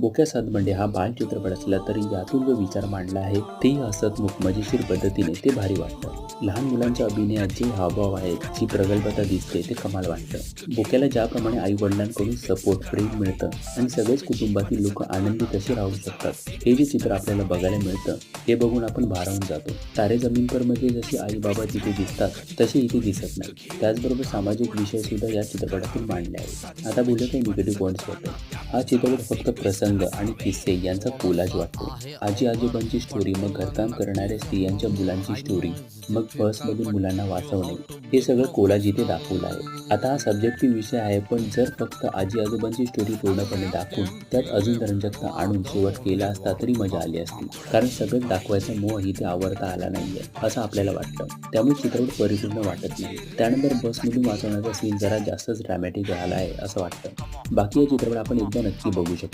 बोक्या सातबंडे म्हणजे हा बाल चित्रपट असला तरी यातून जो विचार मांडला आहे ते हसतमुख मजेशीर पद्धतीने ते भारी वाटतं. लहान मुलांच्या अभिनयात जे हावभाव आहेत जी प्रगल्भता दिसते ते कमाल वाटतं. बोक्याला ज्याप्रमाणे आई वडिलांकडून सपोर्ट प्रेम मिळतं आणि सगळेच कुटुंबातील लोक आनंदी कसे राहू शकतात हे जे चित्र आपल्याला बघायला मिळतं ते बघून आपण भारावून जातो. तारे जमीन परमध्ये जशी आई बाबा जिथे दिसतात तसे इथे दिसत नाही. त्याचबरोबर सामाजिक विषय सुद्धा या चित्रपटातून मांडले आहेत. आता बोलत आहे निगेटिव्ह पॉईंट्सबद्दल. हा चित्रपट फक्त प्रसंग आणि किस्से यांचा कोलाज वाटतो. आजी आजोबांची स्टोरी मग घरकाम करणाऱ्या स्त्रियांच्या मुलांची स्टोरी मग बसमधून मुलांना वाचवणे. हे सगळं कोलाज इथे दाखवलं आहे. आता हा सब्जेक्टिव्ह विषय आहे पण जर फक्त आजी आजोबांची स्टोरी पूर्णपणे दाखवून त्यात अजून रंजकता आणून शेवट केला असता तरी मजा आली असती. कारण सगळं दाखवायचा मोह इथे आवडता आला नाहीये असं आपल्याला वाटतं. त्यामुळे चित्रपट परिपूर्ण वाटत नाही. त्यानंतर बसमधून वाचवण्याचा सीन जरा जास्तच ड्रॅमॅटिक राहिला आहे असं वाटतं. बाकी हे चित्रपट आपण एकदा नक्की बघू शकतो.